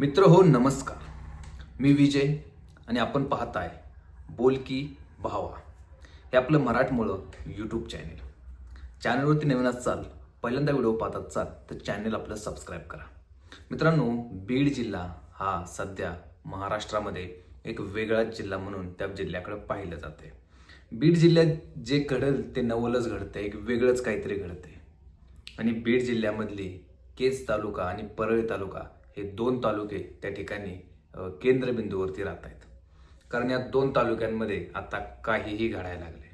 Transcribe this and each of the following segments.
मित्र हो नमस्कार. मी विजय आणि आपण पाहताय बोल की भावा. हे आपलं मराठमोळं यूट्यूब चॅनेल चॅनलवरती नवीन असाल पहिल्यांदा व्हिडिओ पाहत असाल तर चॅनल आपलं सबस्क्राईब करा. मित्रांनो बीड जिल्हा हा सध्या महाराष्ट्रामध्ये एक वेगळाच जिल्हा म्हणून त्या जिल्ह्याकडे पाहिलं जाते बीड जिल्ह्यात जे घडेल ते नवलच घडतं एक वेगळंच काहीतरी घडते आणि बीड जिल्ह्यामधली केज तालुका आणि परळी तालुका हे दोन तालुके त्या ठिकाणी केंद्रबिंदूवरती राहत आहेत कारण या दोन तालुक्यांमध्ये आता काहीही घडायला लागले.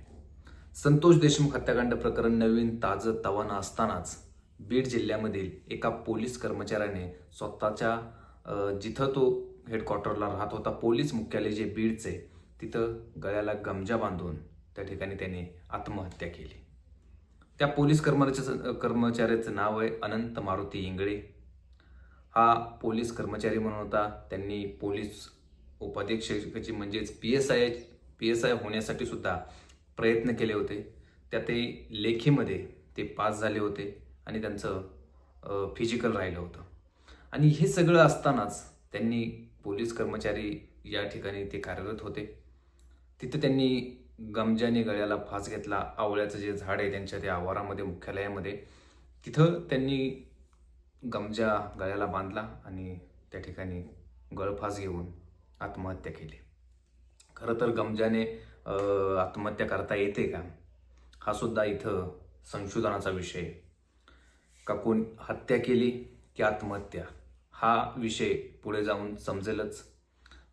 संतोष देशमुख हत्याकांड प्रकरण नवीन ताजं तवानं असतानाच बीड जिल्ह्यामधील एका पोलीस कर्मचाऱ्याने स्वतःच्या जिथं तो हेडक्वार्टरला राहत होता पोलीस मुख्यालय जे बीडचे तिथं गळ्याला गमजा बांधून त्या ठिकाणी त्याने आत्महत्या केली. त्या पोलीस कर्मचाऱ्याचं कर्मचाऱ्याचं नाव आहे अनंत मारुती इंगळे. हा पोलीस कर्मचारी म्हणून होता. त्यांनी पोलीस उपाधीक्षकाची म्हणजेच P S I P S I होण्यासाठी सुद्धा प्रयत्न केले होते. त्या ते लेखीमध्ये ते पास झाले होते आणि त्यांचं फिजिकल राहिलं होतं. आणि हे सगळं असतानाच त्यांनी पोलीस कर्मचारी या ठिकाणी ते कार्यरत होते. तिथं त्यांनी गमजाने गळ्याला फास घेतला आवळ्याचं जे झाड आहे त्यांच्या त्या आवारामध्ये मुख्यालयामध्ये तिथं त्यांनी गमजा गळ्याला बांधला आणि त्या ठिकाणी गळफास घेऊन आत्महत्या केली. खरं तर गमजाने आत्महत्या करता येते का? हा सुद्धा इथं संशोधनाचा विषय. का कोण हत्या केली की आत्महत्या? हा विषय पुढे जाऊन समजेलच.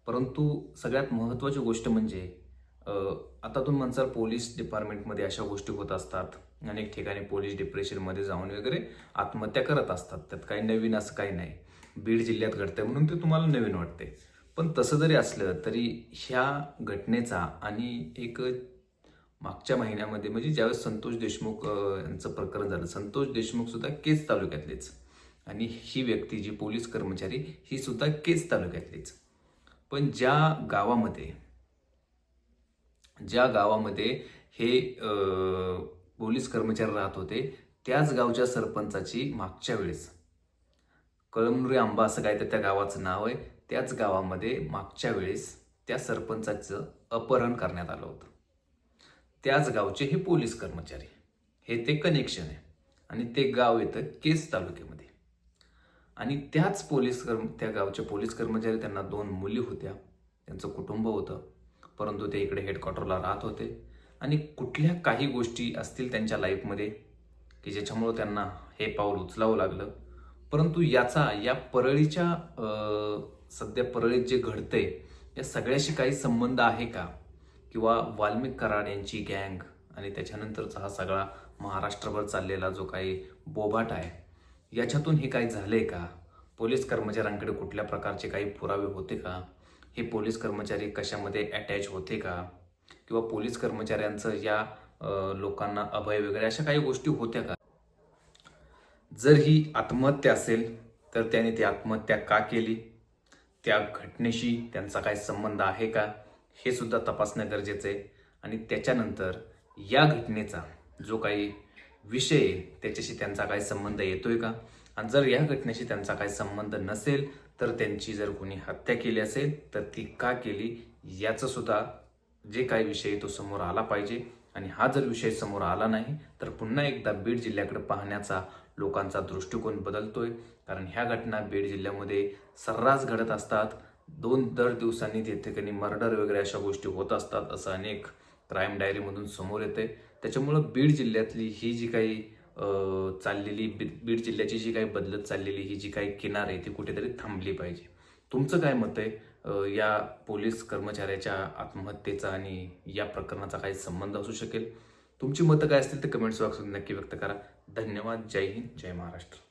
परंतु सगळ्यात महत्त्वाची गोष्ट म्हणजे आता तुम्ही म्हणसाल पोलीस डिपार्टमेंटमध्ये अशा गोष्टी होत असतात. अनेक ठिकाणी पोलीस डिप्रेशनमध्ये जाऊन वगैरे आत्महत्या करत असतात. त्यात काही नवीन असं काही नाही. बीड जिल्ह्यात घडतंय म्हणून ते तुम्हाला नवीन वाटते पण तसं जरी असलं तरी ह्या घटनेचा आणि एक मागच्या महिन्यामध्ये म्हणजे ज्यावेळेस संतोष देशमुख यांचं प्रकरण झालं संतोष देशमुख सुद्धा केज तालुक्यातलेच. आणि ही व्यक्ती जी पोलीस कर्मचारी ही सुद्धा केज तालुक्यातलीच. पण ज्या गावामध्ये ज्या गावामध्ये हे पोलीस कर्मचारी राहत होते त्याच गावच्या सरपंचाची मागच्या वेळेस. कळमनुरी आंबा असं काय तर त्या गावाचं नाव आहे. त्याच गावामध्ये मागच्या वेळेस त्या सरपंचाचं अपहरण करण्यात आलं होतं. त्याच गावचे हे पोलीस कर्मचारी. हे ते कनेक्शन आहे. आणि ते गाव येतं केस तालुक्यामध्ये. आणि त्याच पोलीस कर्म त्या गावचे पोलीस कर्मचारी त्यांना दोन मुली होत्या. त्यांचं कुटुंब होतं. परंतु ते इकडे हेडक्वार्टरला राहत होते. आणि कुठल्या काही गोष्टी असतील त्यांच्या लाईफमध्ये की ज्याच्यामुळं त्यांना हे पाऊल उचलावं लागलं. परंतु याचा या परळीच्या सध्या परळीत जे घडतंय या सगळ्याशी काही संबंध आहे का? किंवा वाल्मिक कराड यांची गँग आणि त्याच्यानंतरचा हा सगळा महाराष्ट्रभर चाललेला जो काही बोबाट आहे याच्यातून हे काही झालंय का? पोलीस कर्मचाऱ्यांकडे कुठल्या प्रकारचे काही पुरावे होते का? हे पोलीस कर्मचारी कशामध्ये अटॅच होते का? किंवा पोलीस कर्मचाऱ्यांचं या लोकांना अभय वगैरे अशा काही गोष्टी होत्या का? जर ही आत्महत्या असेल तर त्याने ती आत्महत्या का केली? त्या घटनेशी त्यांचा काय संबंध आहे का? हे सुद्धा तपासणं गरजेचं आहे. आणि त्याच्यानंतर या घटनेचा जो काही विषय आहे त्याच्याशी त्यांचा काय संबंध येतोय का? आणि जर या घटनेशी त्यांचा काय संबंध नसेल तर त्यांची जर कोणी हत्या केली असेल तर ती का केली? याचं सुद्धा जे काही विषय तो समोर आला पाहिजे. आणि हा जर विषय समोर आला नाही तर पुन्हा एकदा बीड जिल्ह्याकडे पाहण्याचा लोकांचा दृष्टिकोन बदलतोय. कारण ह्या घटना बीड जिल्ह्यामध्ये सर्रास घडत असतात. दोन दर दिवसांनी त्या ठिकाणी मर्डर वगैरे अशा गोष्टी होत असतात असं अनेक क्राईम डायरीमधून समोर येते त्याच्यामुळं बीड जिल्ह्यातली ही जी काही चाललेली बी- बीड जिल्ह्याची जी काही बदलत चाललेली ही जी काही किनार आहे ती कुठेतरी थांबली पाहिजे. तुमचं काय मत आहे? या पोलीस कर्मचाऱ्याच्या आत्महत्येचा आणि या प्रकरणाचा काही संबंध असू शकेल? तुमची मतं काय असतील तर कमेंट्स बॉक्समध्ये नक्की व्यक्त करा. धन्यवाद. जय हिंद. जय महाराष्ट्र.